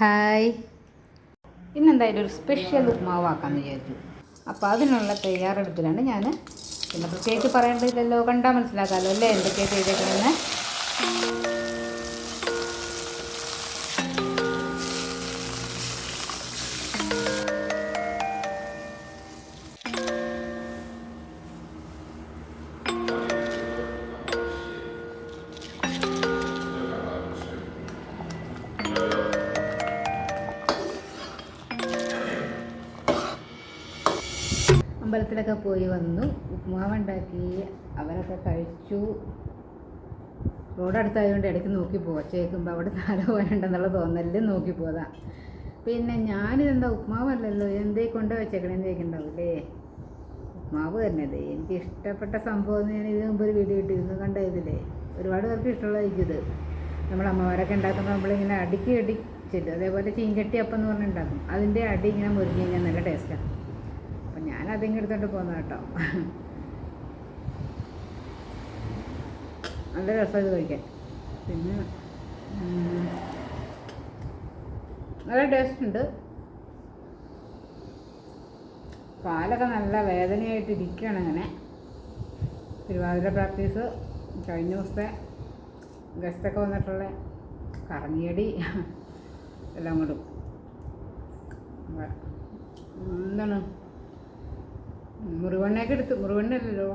Hi. ഇന്നെന്തായാലും ഒരു special ഉപ്മാവാക്കാമെന്ന് വിചാരിച്ചു. അപ്പോൾ അതിനുള്ള തയ്യാറെടുപ്പിലാണ് ഞാൻ പിന്നെ പ്രത്യേകിച്ച് പറയേണ്ടതില്ലല്ലോ കണ്ടാൽ മനസ്സിലാക്കാമല്ലോ അല്ലേ എന്തൊക്കെയാണ് ചെയ്തേക്കണമെന്ന് അമ്പലത്തിലൊക്കെ പോയി വന്നു. ഉപ്മാവുണ്ടാക്കി. അവരൊക്കെ കഴിച്ചു. റോഡടുത്തായതുകൊണ്ട് ഇടയ്ക്ക് നോക്കി പോവാം. ചേക്കുമ്പോൾ അവിടെ താഴെ പോകാനുണ്ടെന്നുള്ള തോന്നലിൽ നോക്കി പോകാം പിന്നെ ഞാനിതെന്താ ഉപ്മാവല്ലല്ലോ? എന്തേ കൊണ്ട് വെച്ചേക്കണേന്ന് ചോദിക്കണ്ടാവില്ലേ? ഉപ്മാവ് തന്നെ അല്ലേ എനിക്ക് ഇഷ്ടപ്പെട്ട സംഭവം ഞാൻ ഇതിനു മുമ്പ് ഒരു വീഡിയോ ഇട്ടിരുന്നു. കണ്ട ഇതില്ലേ ഒരുപാട് പേർക്ക് ഇത്. നമ്മൾ അമ്മമാരൊക്കെ ഉണ്ടാക്കുമ്പോൾ നമ്മളിങ്ങനെ അടുക്കി അടിച്ചിട്ട് അതേപോലെ ചീൻചട്ടി അപ്പം എന്ന് പറഞ്ഞുണ്ടാക്കും അതിന്റെ അടി ഇങ്ങനെ മുരിഞ്ഞ് കഴിഞ്ഞാൽ നല്ല ടേസ്റ്റാണ് അതിങ്ങ് എടുത്തോണ്ട് പോന്ന കേട്ടോ. നല്ല രസം ഇത് കഴിക്കാൻ. പിന്നെ നല്ല ടേസ്റ്റ് ഉണ്ട്. കാലൊക്കെ നല്ല വേദനയായിട്ട് ഇരിക്കുകയാണ് അങ്ങനെ. തിരുവാതിര പ്രാക്ടീസ് കഴിഞ്ഞ ദിവസത്തെ ഗസ്റ്റൊക്കെ വന്നിട്ടുള്ള കറങ്ങിയടി. എല്ലാം കൊണ്ടും. എന്താണ്? മുറിവെണ്ണയൊക്കെ എടുത്ത് മുറിവെണ്ണയല്ലല്ലോ?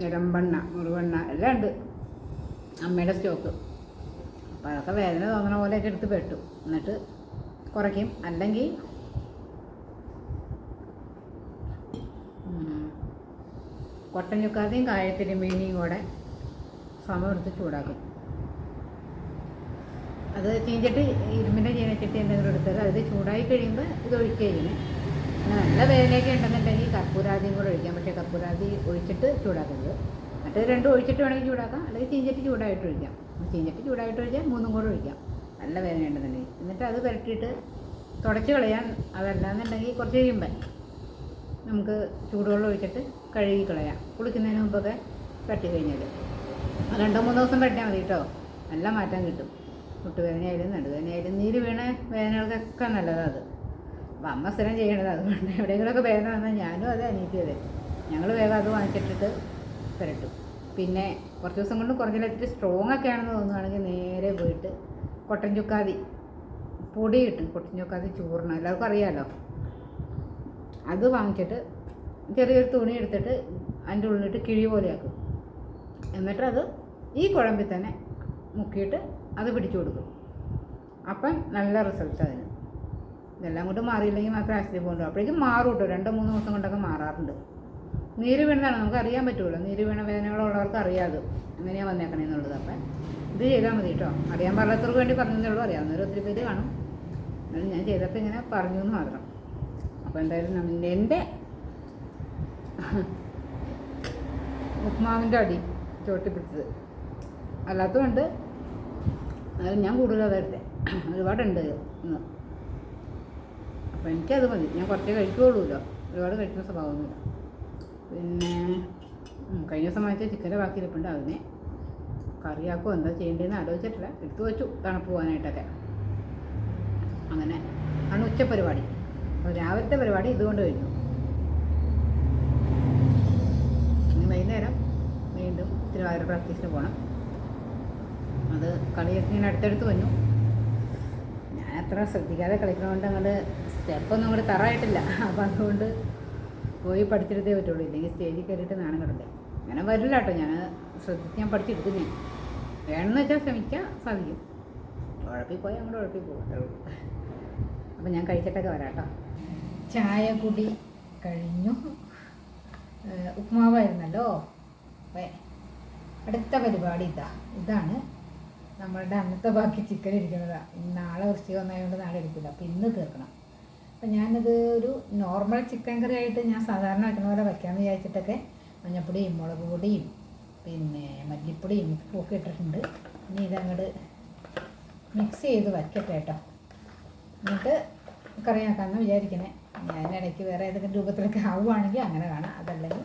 നിരമ്പെണ്ണ മുറിവെണ്ണ എല്ലാം ഉണ്ട്. അമ്മയുടെ സ്റ്റോക്ക്. അപ്പോൾ അതൊക്കെ വേദന തോന്നണ പോലെയൊക്കെ എടുത്ത് പെട്ടു എന്നിട്ട് കുറയ്ക്കും. അല്ലെങ്കിൽ ചുക്കാതെയും കായത്തിരുമേനിയും കൂടെ സമം ചൂടാക്കും. അത് ചീഞ്ചട്ടി ഇരുമ്പിന്റെ ചീനച്ചട്ടി എന്തെങ്കിലും എടുത്താൽ അത് ചൂടായി കഴിയുമ്പോൾ ഇത് ഒഴിക്കുക നല്ല വേദനയൊക്കെ ഉണ്ടെന്നുണ്ടെങ്കിൽ കർപ്പൂരാദിയും കൂടെ ഒഴിക്കാം പക്ഷേ കർപ്പൂരാദി ഒഴിച്ചിട്ട് ചൂടാക്കരുത്. മറ്റേത് രണ്ടും ഒഴിച്ചിട്ട് വേണമെങ്കിൽ ചൂടാക്കാം. അല്ലെങ്കിൽ ചീഞ്ചട്ടി ചൂടായിട്ട് ഒഴിക്കാം. ചീഞ്ചട്ടി ചൂടായിട്ട് ഒഴിച്ചാൽ മൂന്നും കൂടെ ഒഴിക്കാം. നല്ല വേദന ഉണ്ടെന്നുണ്ടെങ്കിൽ. എന്നിട്ട് അത് പുരട്ടിയിട്ട് തുടച്ച് കളയാൻ അതല്ലാന്നുണ്ടെങ്കിൽ കുറച്ച് കഴിയുമ്പോൾ നമുക്ക് ചൂടുവെള്ളം ഒഴിച്ചിട്ട് കഴുകി കളയാം. കുളിക്കുന്നതിന് മുമ്പൊക്കെ പറ്റി കഴിഞ്ഞാൽ രണ്ടോ മൂന്നോ ദിവസം പറ്റിയാൽ മതി കേട്ടോ. നല്ല മാറ്റം കിട്ടും. മുട്ടുവേദനയായാലും നടുവേദനയായാലും നീര് വീണ വേദനകൾക്കൊക്കെ നല്ലതാണ് അത്. അമ്മ സ്ഥിരം ചെയ്യണത് അതുകൊണ്ട് എവിടെയെങ്കിലുമൊക്കെ വേദന വന്നാൽ ഞാനും അതെ അനീറ്റിയത് ഞങ്ങൾ വേഗം അത് വാങ്ങിച്ചിട്ടിട്ട് പുരട്ടും. പിന്നെ കുറച്ച് ദിവസം കൊണ്ട് കുറഞ്ഞില്ല ഇത്തിരി സ്ട്രോങ് ഒക്കെ ആണെന്ന് തോന്നുകയാണെങ്കിൽ നേരെ പോയിട്ട് കൊട്ടൻ ചുക്കാതി. പൊടി കിട്ടും കൊട്ടൻ ചുക്കാതി ചൂർണം എല്ലാവർക്കും അറിയാമല്ലോ അത് വാങ്ങിച്ചിട്ട് ചെറിയൊരു തുണി എടുത്തിട്ട് അതിന്റെ ഉള്ളിലിട്ട് കിഴി പോലെയാക്കും. എന്നിട്ട് അത് ഈ കുഴമ്പിൽ തന്നെ മുക്കിയിട്ട് അത് പിടിച്ചു കൊടുക്കും. അപ്പം നല്ല റിസൾട്ട് അതിന്. ഇതെല്ലാം കൊണ്ട് മാറിയില്ലെങ്കിൽ മാത്രമേ ആശുപത്രി പോകണ്ടു. അപ്പോഴേക്കും മാറും കേട്ടോ രണ്ടോ മൂന്നോ ദിവസം കൊണ്ടൊക്കെ മാറാറുണ്ട്. നീര് വീണതാണ്. നമുക്ക് അറിയാൻ പറ്റുമല്ലോ നീര് വീണ വേദനകളുള്ളവർക്ക് അറിയാതെ. എങ്ങനെയാണ് വന്നേക്കണേന്നുള്ളത് അപ്പം ഇത് ചെയ്താൽ മതി കേട്ടോ അറിയാൻ പാടില്ലാത്തവർക്ക് വേണ്ടി പറഞ്ഞതേ ഉള്ളൂ അറിയാവുന്നവർ ഒത്തിരി പേര് കാണും. എന്നാലും ഞാൻ ചെയ്തപ്പോൾ ഇങ്ങനെ പറഞ്ഞു എന്ന് മാത്രം. അപ്പോൾ എന്തായാലും എന്റെ ഉപ്മാവിന്റെ അടി ചോട്ടിപ്പിടിച്ചത്. അല്ലാത്തതുകൊണ്ട് ഞാൻ കൂടുതലും അതെടുത്തേ ഒരുപാടുണ്ട് ഇന്ന്. അപ്പോൾ എനിക്കത് മതി. ഞാൻ കുറച്ചേ കഴിക്കുകയുള്ളൂല്ലോ ഒരുപാട് കഴിക്കുന്ന സ്വഭാവമൊന്നുമില്ല. പിന്നെ കഴിഞ്ഞ ദിവസം വാങ്ങിച്ച ചിക്കന്റെ ബാക്കി ഇരിപ്പുണ്ട്. അതിനെ കറിയാക്കോ എന്താ ചെയ്യേണ്ടതെന്ന് ആലോചിച്ചിട്ടില്ല. എടുത്തു വെച്ചു തണുപ്പ് പോകാനായിട്ടൊക്കെ. അങ്ങനെ. ആണ് ഉച്ച പരിപാടി. അപ്പോൾ രാവിലത്തെ പരിപാടി ഇതുകൊണ്ട് കഴിഞ്ഞു. ഇനി വൈകുന്നേരം വീണ്ടും തിരുവാതിര പ്രാക്ടീസിന് പോകണം അത് കളിയൊക്കെ ഇങ്ങനെ അടുത്തടുത്ത് വന്നു. അത്ര ശ്രദ്ധിക്കാതെ കളിക്കുന്നതുകൊണ്ട് അങ്ങോട്ട് സ്റ്റെപ്പൊന്നും അങ്ങോട്ട് തറായിട്ടില്ല അപ്പം അതുകൊണ്ട് പോയി പഠിച്ചെടുത്തേ പറ്റുള്ളൂ. ഇല്ലെങ്കിൽ സ്റ്റേജിൽ കയറിയിട്ട് നാണം കിടണ്ടേ അങ്ങനെ വരില്ല കേട്ടോ ഞാൻ ശ്രദ്ധിച്ച് ഞാൻ പഠിച്ചെടുക്കുന്നേ വേണമെന്ന് വെച്ചാൽ ശ്രമിക്കാൻ സാധിക്കും. ഉഴപ്പിൽ പോയാൽ അങ്ങോട്ട് ഉഴപ്പിൽ പോകും അത്രേ ഉള്ളൂ. അപ്പം ഞാൻ കഴിച്ചിട്ടൊക്കെ വരാം കേട്ടോ ചായ കുടി കഴിഞ്ഞു. ഉപ്മാവായിരുന്നല്ലോ? അടുത്ത പരിപാടി ഇതാ. ഇതാണ് നമ്മളുടെ അന്നത്തെ ബാക്കി ചിക്കൻ ഇരിക്കുന്നതാണ് നാളെ വൃശ്ചികം വന്നതുകൊണ്ട് നാളെ എടുക്കില്ല. അപ്പം ഇന്ന് തീർക്കണം. അപ്പം ഞാനിത് ഒരു നോർമൽ ചിക്കൻ കറി ആയിട്ട് ഞാൻ സാധാരണ വയ്ക്കുന്ന പോലെ വയ്ക്കാമെന്ന് വിചാരിച്ചിട്ടൊക്കെ മഞ്ഞപ്പൊടിയും മുളക് പൊടിയും പിന്നെ മല്ലിപ്പൊടിയും ഒക്കെ ഇട്ടിട്ടുണ്ട്. ഇനി ഇതങ്ങോട്ട് മിക്സ് ചെയ്ത് വയ്ക്കട്ടെ കേട്ടോ എന്നിട്ട് കറിയാക്കാമെന്ന് വിചാരിക്കണേ. ഞാൻ ഇടയ്ക്ക് വേറെ ഏതെങ്കിലും രൂപത്തിലൊക്കെ ആവുകയാണെങ്കിൽ അങ്ങനെ കാണാം. അതല്ലെങ്കിൽ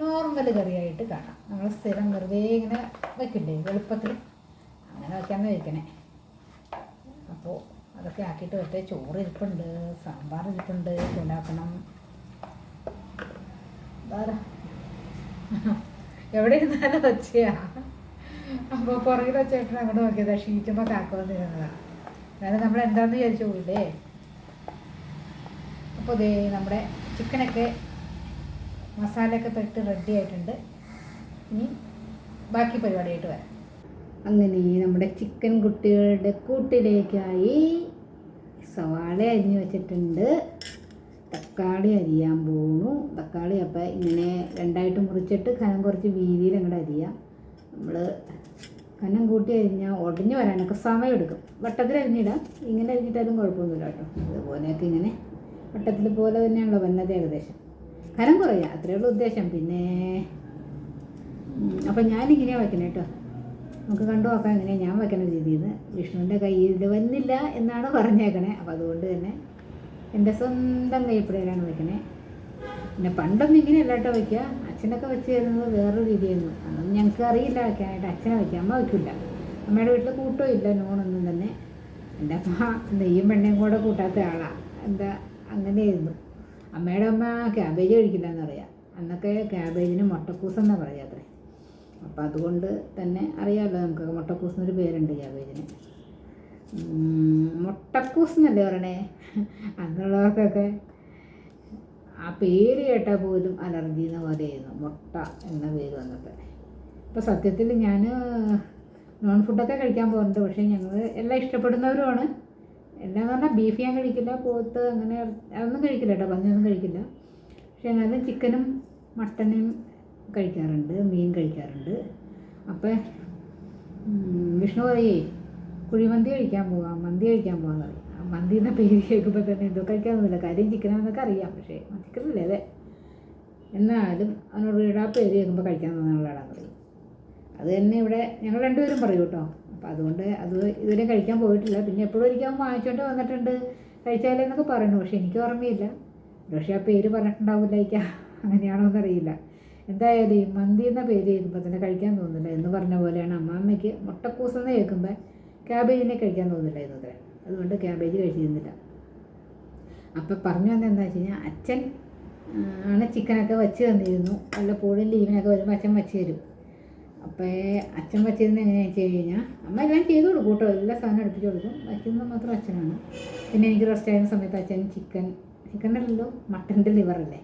നോർമൽ കറിയായിട്ട് കാണാം. നമ്മൾ സ്ഥിരം വെറുതെ ഇങ്ങനെ വയ്ക്കണ്ടേ എളുപ്പത്തിൽ അങ്ങനെ വയ്ക്കാമെന്ന് കഴിക്കണേ. അപ്പോൾ അതൊക്കെ ആക്കിയിട്ട് വെറുതെ ചോറ് ഇരിപ്പുണ്ട് സാമ്പാർ ഇരിപ്പുണ്ട് ഉണ്ടാക്കണം വേറെ. എവിടെ ഇരുന്നാലും വെച്ചാ അപ്പോൾ പുറകിൽ ചേട്ടൻ അങ്ങോട്ട് നോക്കിയതാ ഷീറ്റുമ്പോൾ കാക്കവന്ന് ഇരുന്നതാ. അതായത് നമ്മൾ എന്താന്ന് വിചാരിച്ചു പോയില്ലേ? അപ്പോൾ ദേ നമ്മുടെ ചിക്കനൊക്കെ മസാലയൊക്കെ പെട്ട് റെഡി ആയിട്ടുണ്ട്. ഇനി ബാക്കി പരിപാടിയായിട്ട് വരാം. അങ്ങനെ നമ്മുടെ ചിക്കൻ കുട്ടികളുടെ കൂട്ടിലേക്കായി സവാള അരിഞ്ഞ് വെച്ചിട്ടുണ്ട്. തക്കാളി അരിയാൻ പോണു. തക്കാളി അപ്പം ഇങ്ങനെ രണ്ടായിട്ട് മുറിച്ചിട്ട് കനം കുറച്ച് വീതിയിൽ അങ്ങോട്ട് അരിയാം. നമ്മൾ കനം കൂട്ടി അരിഞ്ഞാൽ ഉടഞ്ഞു വരാനൊക്കെ സമയം എടുക്കും വട്ടത്തിൽ അരിഞ്ഞിടാം. ഇങ്ങനെ അരിഞ്ഞിട്ടാലും കുഴപ്പമൊന്നുമില്ല കേട്ടോ. അതുപോലെയൊക്കെ ഇങ്ങനെ വട്ടത്തിൽ പോലെ തന്നെയാണല്ലോ വന്നത് ഏകദേശം. കനം കുറയുക അത്രയുള്ള ഉദ്ദേശം. പിന്നെ അപ്പം ഞാനിങ്ങനെയാണ് വയ്ക്കണേ കേട്ടോ. നമുക്ക് കണ്ടു നോക്കാം എങ്ങനെയാണ് ഞാൻ വയ്ക്കുന്ന രീതിയിൽ വിഷ്ണുവിന്റെ കയ്യിൽ വന്നില്ല എന്നാണ് പറഞ്ഞേക്കണേ. അപ്പം അതുകൊണ്ട് തന്നെ എന്റെ സ്വന്തം കൈപ്പിടയിലാണ് വയ്ക്കണേ പിന്നെ പണ്ടൊന്നും ഇങ്ങനെ അല്ലാട്ടോ വയ്ക്കുക അച്ഛനൊക്കെ വെച്ച് തരുന്നത് വേറൊരു രീതിയായിരുന്നു. അതൊന്നും ഞങ്ങൾക്ക് അറിയില്ല വയ്ക്കാനായിട്ട് അച്ഛനെ വയ്ക്കുക അമ്മ വയ്ക്കില്ല അമ്മയുടെ വീട്ടിൽ കൂട്ടോ ഇല്ല നോണൊന്നും തന്നെ. എന്റെ അമ്മ നെയ്യും വെണ്ണയും കൂടെ കൂട്ടാത്ത ആളാണ് എന്താ അങ്ങനെയായിരുന്നു. അമ്മയുടെ അമ്മ ക്യാബേജ് കഴിക്കില്ല എന്നറിയാം അന്നൊക്കെ ക്യാബേജിന് മുട്ടക്കൂസെന്നാണ് പറയുക അത്രേ. അപ്പം അതുകൊണ്ട് തന്നെ അറിയാമല്ലോ നമുക്ക് മുട്ടക്കൂസ് എന്നൊരു പേരുണ്ട് ക്യാബേജിന് മുട്ടക്കൂസ് എന്നല്ലേ പറയണേ? അങ്ങനെയുള്ളവർക്കൊക്കെ ആ പേര് കേട്ടാൽ പോലും അലർജി എന്ന പോലെയായിരുന്നു മുട്ട എന്ന പേര് വന്നിട്ട് ഇപ്പോൾ സത്യത്തിൽ ഞാൻ നോൺ ഫുഡൊക്കെ കഴിക്കാൻ പോകുന്നുണ്ട് പക്ഷേ ഞങ്ങൾ എല്ലാം ഇഷ്ടപ്പെടുന്നവരുമാണ്. എല്ലാം പറഞ്ഞാൽ ബീഫ് ഞാൻ കഴിക്കില്ല പോത്ത് അങ്ങനെ അതൊന്നും കഴിക്കില്ല കേട്ടോ പന്നിയൊന്നും കഴിക്കില്ല. പക്ഷേ എന്നാലും ചിക്കനും മട്ടനും കഴിക്കാറുണ്ട് മീൻ കഴിക്കാറുണ്ട്. അപ്പം വിഷ്ണു പറയേ കുഴിമന്തി കഴിക്കാൻ പോവാം മന്തി കഴിക്കാൻ പോവാന്ന് പറയും മന്തി എന്ന പേര് കേൾക്കുമ്പോൾ തന്നെ എന്തോ കഴിക്കാനൊന്നുമില്ല. കാര്യം ചിക്കനാണെന്നൊക്കെ അറിയാം പക്ഷേ ചിക്കനല്ലേ അതെ എന്നാലും അവനോട് വീട് പേര് കേൾക്കുമ്പോൾ കഴിക്കാൻ തോന്നാനുള്ളതാണ് പറയും അത് തന്നെ ഇവിടെ ഞങ്ങൾ രണ്ടുപേരും പറയും കേട്ടോ. അപ്പോൾ അതുകൊണ്ട് അത് ഇതുവരെ കഴിക്കാൻ പോയിട്ടില്ല. പിന്നെ എപ്പോഴും ഒരിക്കലും വാങ്ങിച്ചുകൊണ്ട് വന്നിട്ടുണ്ട് കഴിച്ചാലേ എന്നൊക്കെ പറയുന്നു. പക്ഷേ എനിക്ക് ഓർമ്മയില്ല. പക്ഷേ ആ പേര് പറഞ്ഞിട്ടുണ്ടാവില്ലായിരിക്കാം അങ്ങനെയാണോ എന്നറിയില്ല എന്തായാലും ഈ മന്തി എന്ന പേര് കേൾക്കുമ്പോൾ തന്നെ കഴിക്കാൻ തോന്നുന്നില്ല എന്ന് പറഞ്ഞ പോലെയാണ് അമ്മാമ്മയ്ക്ക് മുട്ടക്കൂസ് എന്ന് കേൾക്കുമ്പോൾ ക്യാബേജിനെ കഴിക്കാൻ തോന്നില്ല എന്ന് പറയാം അതുകൊണ്ട് ക്യാബേജ് കഴിച്ചിരുന്നില്ല. അപ്പം പറഞ്ഞു വന്നത് എന്താ വെച്ച് കഴിഞ്ഞാൽ അച്ഛൻ ആണ് ചിക്കനൊക്കെ വെച്ച് തന്നിരുന്നു. വല്ലപ്പോഴും ലീവിനൊക്കെ വരുമ്പോൾ അച്ഛൻ വെച്ച് തരും. അപ്പോൾ അച്ഛൻ വെച്ചിരുന്ന എങ്ങനെയാണെന്ന് വെച്ച് കഴിഞ്ഞാൽ അമ്മ എല്ലാം ചെയ്ത് കൊടുക്കും കേട്ടോ. എല്ലാ സാധനം അടുപ്പിച്ച് കൊടുക്കും. വയ്ക്കുന്നത് മാത്രം അച്ഛനാണ്. പിന്നെ എനിക്ക് റെസ്റ്റ് ആയിരുന്ന സമയത്ത് അച്ഛൻ ചിക്കൻ ചിക്കനല്ലല്ലോ മട്ടന്റെ ലിവറല്ലേ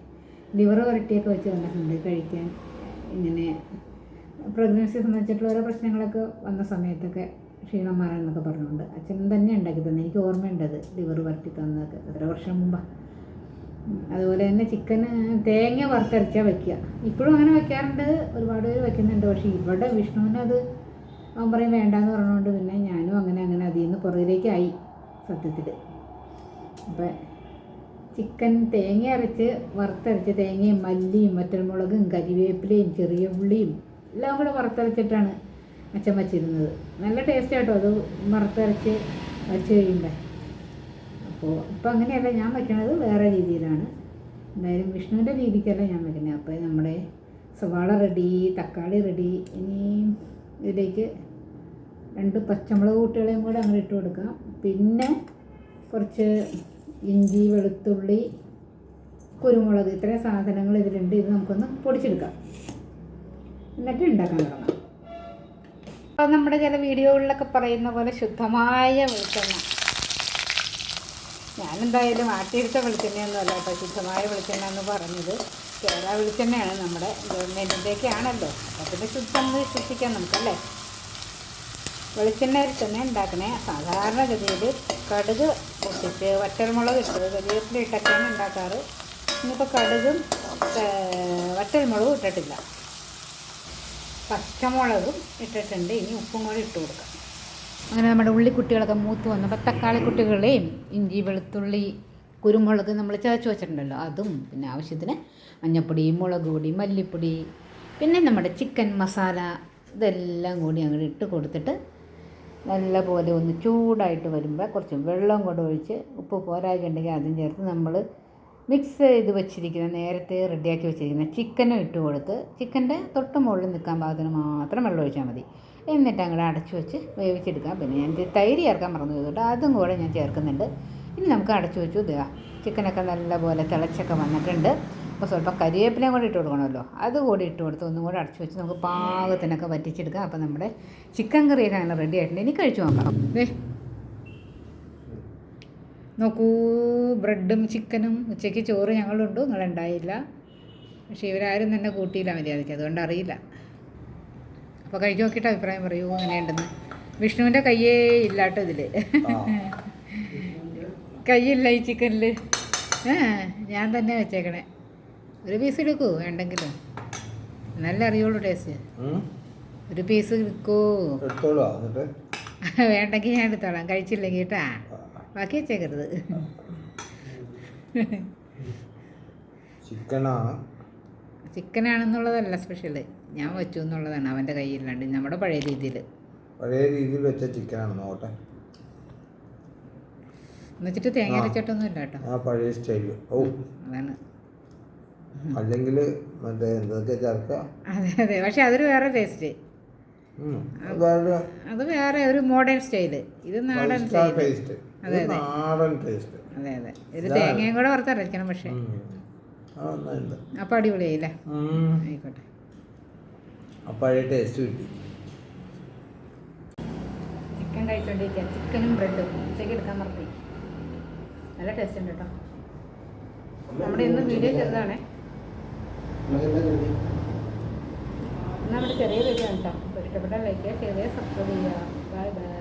ലിവർ വരട്ടിയൊക്കെ വെച്ച് തന്നിട്ടുണ്ട് കഴിക്കാൻ. ഇങ്ങനെ പ്രഗ്നൻസി സംബന്ധിച്ചിട്ടുള്ള ഓരോ പ്രശ്നങ്ങളൊക്കെ വന്ന സമയത്തൊക്കെ ക്ഷീണം മാറാനൊക്കെ പറഞ്ഞുകൊണ്ട് അച്ഛൻ തന്നെ ഉണ്ടാക്കി തന്നെ. എനിക്ക് ഓർമ്മയുണ്ടത് ലിവർ വരട്ടി തന്നതൊക്കെ. എത്ര വർഷം മുമ്പാണ് അതുപോലെ തന്നെ ചിക്കന് തേങ്ങ വറുത്തരച്ചാൽ വയ്ക്കുക ഇപ്പോഴും അങ്ങനെ വെക്കാറുണ്ട്. ഒരുപാട് പേര് വെക്കുന്നുണ്ട്. പക്ഷേ ഇവിടെ വിഷ്ണുവിനത് അവൻ പറയും വേണ്ടാന്ന് പറഞ്ഞുകൊണ്ട് പിന്നെ ഞാനും അങ്ങനെ അങ്ങനെ അതിൽ നിന്ന് പുറകിലേക്കായി സത്യത്തിൽ അപ്പം ചിക്കൻ തേങ്ങ അരച്ച് വറുത്തരച്ച് തേങ്ങയും മല്ലിയും മുളകും കരിവേപ്പിലയും ചെറിയ ഉള്ളിയും എല്ലാം കൂടെ വറുത്തരച്ചിട്ടാണ് അച്ഛൻ വച്ചിരുന്നത്. നല്ല ടേസ്റ്റ് ആട്ടോ അത് വറുത്തരച്ച് വച്ച് കഴിയുമ്പോൾ അപ്പോൾ ഇപ്പം അങ്ങനെയല്ല ഞാൻ വയ്ക്കണത് വേറെ രീതിയിലാണ്. എന്തായാലും വിഷ്ണുവിന്റെ രീതിക്കല്ല ഞാൻ വയ്ക്കുന്നത് അപ്പോൾ നമ്മുടെ സവാള റെഡി തക്കാളി റെഡി ഇനി ഇതിലേക്ക് രണ്ട് പച്ചമുളക് കൂട്ടുകളെയും കൂടെ അങ്ങനെ ഇട്ട് കൊടുക്കാം. പിന്നെ കുറച്ച് ഇഞ്ചി വെളുത്തുള്ളി കുരുമുളക് ഇത്രയും സാധനങ്ങൾ ഇതിലുണ്ട്. ഇത് നമുക്കൊന്ന് പൊടിച്ചെടുക്കാം. എന്നിട്ട് ഉണ്ടാക്കാൻ തുടങ്ങാം. അപ്പോൾ നമ്മുടെ ചില വീഡിയോകളിലൊക്കെ പറയുന്ന പോലെ ശുദ്ധമായ വെളിച്ചെണ്ണ. ഞാനെന്തായാലും ആട്ടിയെടുത്ത വെളിച്ചെണ്ണയൊന്നുമല്ല കേട്ടോ. ശുദ്ധമായ വെളിച്ചെണ്ണ എന്ന് പറഞ്ഞത് കേരള വെളിച്ചെണ്ണയാണ് നമ്മുടെ ഗവൺമെന്റിന്റെയൊക്കെ ആണല്ലോ അപ്പോൾ പിന്നെ ശുദ്ധം വിശ്വസിക്കാം നമുക്കല്ലേ? വെളിച്ചെണ്ണ തന്നെ ഉണ്ടാക്കണേ സാധാരണഗതിയിൽ കടുക് പൊട്ടിച്ച് വറ്റൽമുളക് ഇട്ടത്. വലിയ ഇട്ടൊക്കെയാണ് ഉണ്ടാക്കാറ്. ഇന്നിപ്പോൾ കടുകും വറ്റൽമുളകും ഇട്ടിട്ടില്ല. പച്ചമുളകും ഇട്ടിട്ടുണ്ട്. ഇനി ഉപ്പും കൂടി ഇട്ട് കൊടുക്കാം. അങ്ങനെ നമ്മുടെ ഉള്ളിക്കുട്ടികളൊക്കെ മൂത്ത് വന്നപ്പോൾ തക്കാളി കുട്ടികളെയും ഇഞ്ചി വെളുത്തുള്ളി കുരുമുളക് നമ്മൾ ചതച്ച് വെച്ചിട്ടുണ്ടല്ലോ. അതും പിന്നെ ആവശ്യത്തിന് മഞ്ഞൾപ്പൊടി മുളക് പൊടി മല്ലിപ്പൊടി പിന്നെ നമ്മുടെ ചിക്കൻ മസാല ഇതെല്ലാം കൂടി അങ്ങോട്ട് ഇട്ട് കൊടുത്തിട്ട് നല്ലപോലെ ഒന്ന് ചൂടായിട്ട് വരുമ്പോൾ കുറച്ച് വെള്ളം കൂടെ ഒഴിച്ച് ഉപ്പ് പോരാകുണ്ടെങ്കിൽ അതും ചേർത്ത് നമ്മൾ മിക്സ് ചെയ്ത് വെച്ചിരിക്കുന്ന നേരത്തെ റെഡിയാക്കി വെച്ചിരിക്കുന്ന ചിക്കനും ഇട്ട് കൊടുത്ത് ചിക്കന്റെ തൊട്ട് മുകളിൽ നിൽക്കാൻ പാകത്തിന് മാത്രം വെള്ളം ഒഴിച്ചാൽ മതി. എന്നിട്ട് അങ്ങോട്ട് അടച്ചു വെച്ച് വേവിച്ചെടുക്കാം. പിന്നെ ഞാൻ തൈര് ചേർക്കാൻ മറന്നു പോയതുകൊണ്ട് അതും കൂടെ ഞാൻ ചേർക്കുന്നുണ്ട്. ഇനി നമുക്ക് അടച്ചു വെച്ചു ഇതാ ചിക്കനൊക്കെ നല്ലപോലെ തിളച്ചൊക്കെ വന്നിട്ടുണ്ട്. അപ്പോൾ സ്വല്പം കരിവേപ്പിലയും കൂടി ഇട്ട് കൊടുക്കണമല്ലോ. അത് കൂടി ഇട്ട് കൊടുത്ത് ഒന്നും കൂടെ അടച്ചു വെച്ച് നമുക്ക് പാകത്തിനൊക്കെ വറ്റിച്ചെടുക്കാം. അപ്പോൾ നമ്മുടെ ചിക്കൻ കറിയൊക്കെ അങ്ങനെ റെഡി ആയിട്ടുണ്ട്. ഇനി കഴിച്ചു നോക്കാം. ദേ. നോക്കൂ ബ്രെഡും ചിക്കനും ഉച്ചയ്ക്ക് ചോറ് ഞങ്ങളുണ്ട്. നിങ്ങളുണ്ടായില്ല. പക്ഷേ ഇവരാരും തന്നെ കൂട്ടിയില്ല മര്യാദയ്ക്ക്. അതുകൊണ്ട് അറിയില്ല. അപ്പോൾ കഴിച്ചു നോക്കിയിട്ട് അഭിപ്രായം പറയൂ. എങ്ങനെയുണ്ടെന്ന്. വിഷ്ണുവിന്റെ കയ്യേ ഇല്ലാട്ടോ ഇതിൽ കയ്യില്ല ഈ ചിക്കനിൽ ഏ ഞാൻ തന്നെ വെച്ചേക്കണേ. ഒരു പീസ് എടുക്കൂ വേണ്ടെങ്കിലും? നല്ല അറിയുള്ളൂ ടേസ്റ്റ് ഒരു പീസ് എടുക്കൂ. വേണ്ടെങ്കിൽ ഞാൻ എടുത്തോളാം. കഴിച്ചില്ലെങ്കിൽ കേട്ടാ? ബാക്കി വെച്ചേക്കരുത്. ചിക്കനാണ് ചിക്കനാണെന്നുള്ളതല്ല സ്പെഷ്യൽ ഞാൻ വെച്ചു എന്നുള്ളതാണ് അവന്റെ കയ്യിലാണ്ട് നമ്മുടെ പഴയ രീതിയിൽ പഴയ രീതിയിൽ വെച്ച ചിക്കനാണ് നോട്ടെ എന്നുവെച്ചിട്ട് തേങ്ങ. അരച്ചിട്ടൊന്നും ഇല്ല കേട്ടോ. ആ പഴയ സ്റ്റൈൽ ഓ അതാണ്. അല്ലെങ്കിൽ മറ്റേ എന്തൊക്കെ ചേർക്കുക അതെ അതെ. പക്ഷെ അതൊരു വേറെ ടേസ്റ്റ്. അത് വേറെ ഒരു മോഡേൺ സ്റ്റൈൽ ഇത് നാടൻ ടേസ്റ്റ് അതെ, അതെ. നാടൻ ടേസ്റ്റ് അതെ അതെ. ഇത്. തേങ്ങയും കൂടെ വറുത്തരയ്ക്കണം പക്ഷേ. അപ്പൊ അടിപൊളിയായില്ലേ. ആയിക്കോട്ടെ. അപ്പം ടേസ്റ്റ് കിട്ടി. ചിക്കൻ കഴിച്ചോണ്ടിരിക്കുക ചിക്കനും ബ്രെഡും ഉച്ചയ്ക്ക് എടുക്കാൻ മറന്നു നല്ല ടേസ്റ്റ് ഉണ്ട് കേട്ടോ. നമ്മുടെ ഇന്ന് വീഡിയോ ചെറുതാണേ. എന്നാൽ ചെറിയ വീഡിയോ കേട്ടോ ഇഷ്ടപ്പെട്ടാൽ ലൈക്ക് ചെയ്യുക സബ്സ്ക്രൈബ് ചെയ്യുക. Bye bye.